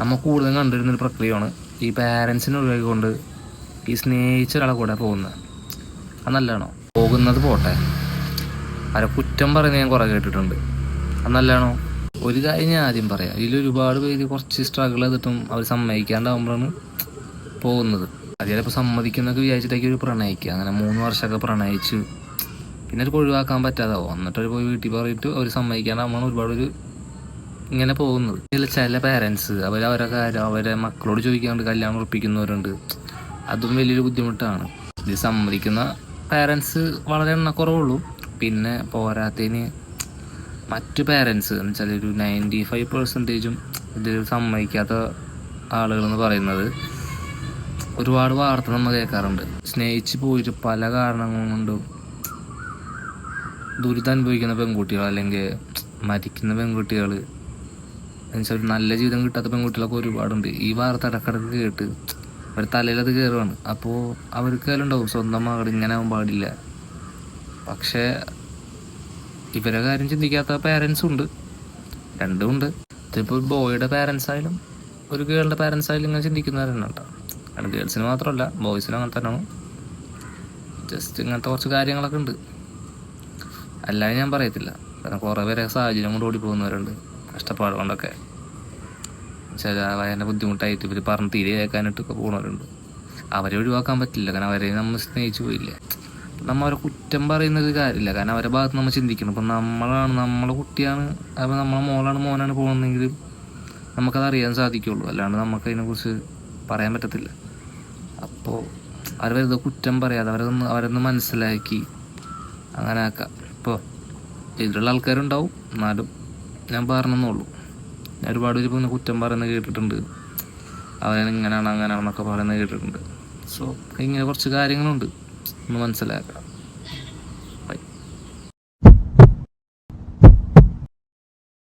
നമ്മൾ കൂടുതലും കണ്ടിരുന്നൊരു പ്രക്രിയയാണ് ഈ പാരൻസിനെ ഒഴിവാക്കിക്കൊണ്ട് ഈ സ്നേഹിച്ച ഒരാളെ കൂടെ പോകുന്നത്. അത് നല്ലതാണോ? പോകുന്നത് പോട്ടെ. അവരെ കുറ്റം പറയുന്നത് ഞാൻ കുറേ കേട്ടിട്ടുണ്ട്. അത് നല്ലതാണോ? ഒരു കാര്യം ഞാൻ ആദ്യം പറയാം. ഇതിൽ ഒരുപാട് പേര് കുറച്ച് സ്ട്രഗിൾ ചെയ്തിട്ടും അവർ സമ്മതിക്കാണ്ടാവുമ്പോഴാണ് പോകുന്നത്. അത് ചിലപ്പോൾ സമ്മതിക്കുന്നൊക്കെ വിചാരിച്ചിട്ടേക്ക് ഒരു പ്രണയിക്കുക. അങ്ങനെ മൂന്ന് വർഷമൊക്കെ പ്രണയിച്ച് പിന്നെ ഒരു ഒഴിവാക്കാൻ പറ്റാതാവും. എന്നിട്ട് അവർ പോയി വീട്ടിൽ പറഞ്ഞിട്ട് അവർ സമ്മതിക്കാണ്ടാവുമ്പോൾ ഒരുപാട് ഒരു ഇങ്ങനെ പോകുന്നത്. ഇതിൽ ചില പേരൻസ് അവർ അവരെ കാര്യം അവരെ മക്കളോട് ചോദിക്കാണ്ട് കല്യാണം ഉറപ്പിക്കുന്നവരുണ്ട്. അതും വലിയൊരു ബുദ്ധിമുട്ടാണ്. ഇത് സമ്മതിക്കുന്ന പേരൻസ് വളരെ എണ്ണക്കുറവുള്ളൂ പിന്നെ പോരാത്തതിന് മറ്റു പേരൻസ് എന്ന് വെച്ചാൽ ഒരു നയന്റി ഫൈവ് പെർസെന്റേജും ഇതിൽ സമ്മതിക്കാത്ത ആളുകളെന്ന് പറയുന്നത് ഒരുപാട് വാർത്ത നമ്മൾ കേൾക്കാറുണ്ട്. സ്നേഹിച്ച് പോയിട്ട് പല കാരണങ്ങൾ കൊണ്ടും ദുരിതം അനുഭവിക്കുന്ന പെൺകുട്ടികൾ അല്ലെങ്കിൽ മരിക്കുന്ന പെൺകുട്ടികൾ എന്നുവെച്ചാൽ നല്ല ജീവിതം കിട്ടാത്ത പെൺകുട്ടികളൊക്കെ ഒരുപാടുണ്ട്. ഈ വാർത്ത ഇടക്കിടക്ക് കേട്ട് അവർ തലയിലത് കയറുകയാണ് അപ്പോൾ അവർക്ക് ഉണ്ടാവും. സ്വന്തം മകൾ ഇങ്ങനെ ആവാൻ പാടില്ല. പക്ഷേ ഇവരെ കാര്യം ചിന്തിക്കാത്ത പേരൻസും ഉണ്ട്. രണ്ടും ഉണ്ട്. ഇതിപ്പോൾ ഒരു ബോയുടെ പേരൻസ് ആയാലും ഒരു ഗേളിന്റെ പേരൻസ് ആയാലും ഇങ്ങനെ ചിന്തിക്കുന്നവരാണ് കേട്ടോ. കാരണം ഗേൾസിന് മാത്രമല്ല ബോയ്സിനും അങ്ങനെ തന്നെയാണ്. ജസ്റ്റ് ഇങ്ങനത്തെ കുറച്ച് കാര്യങ്ങളൊക്കെ ഉണ്ട്. അല്ലാതെ ഞാൻ പറയത്തില്ല. കാരണം കുറേ പേരെ സാഹചര്യം കൊണ്ട് ഓടി പോകുന്നവരുണ്ട് കഷ്ടപ്പാട് കൊണ്ടൊക്കെ ചില ഭയങ്കര ബുദ്ധിമുട്ടായിട്ട് ഇവർ പറഞ്ഞ് തീരെ കേൾക്കാനായിട്ടൊക്കെ പോകുന്നവരുണ്ട് അവരെ ഒഴിവാക്കാൻ പറ്റില്ല. കാരണം അവരെ നമ്മൾ സ്നേഹിച്ചു പോയില്ല? നമ്മൾ അവരെ കുറ്റം പറയുന്നത് കാര്യമില്ല. കാരണം അവരെ ഭാഗത്ത് നമ്മൾ ചിന്തിക്കണം. ഇപ്പം നമ്മളാണ് നമ്മളെ കുട്ടിയാണ് അപ്പം നമ്മളെ മോളാണ് മോനാണ് പോകുന്നതെങ്കിൽ നമുക്കത് അറിയാൻ സാധിക്കുള്ളൂ. അല്ലാണ്ട് നമുക്ക് അതിനെക്കുറിച്ച് പറയാൻ പറ്റത്തില്ല. അപ്പോൾ അവർ വെറുതെ കുറ്റം പറയാതെ അവരൊന്ന് അവരൊന്ന് മനസ്സിലാക്കി അങ്ങനെ ആക്കാം. ഇപ്പോൾ ഇതിലുള്ള ആൾക്കാരുണ്ടാവും. എന്നാലും ഞാൻ പറഞ്ഞെന്നുള്ളൂ. ഞാൻ ഒരുപാട് പേര് ഇപ്പം കുറ്റം പറയുന്നത് കേട്ടിട്ടുണ്ട്. അവൻ ഇങ്ങനെയാണ് അങ്ങനെയാണെന്നൊക്കെ പറയുന്നത് കേട്ടിട്ടുണ്ട്. സോ ഇങ്ങനെ കുറച്ച് കാര്യങ്ങളുണ്ട്. ഒന്ന് മനസ്സിലാക്കണം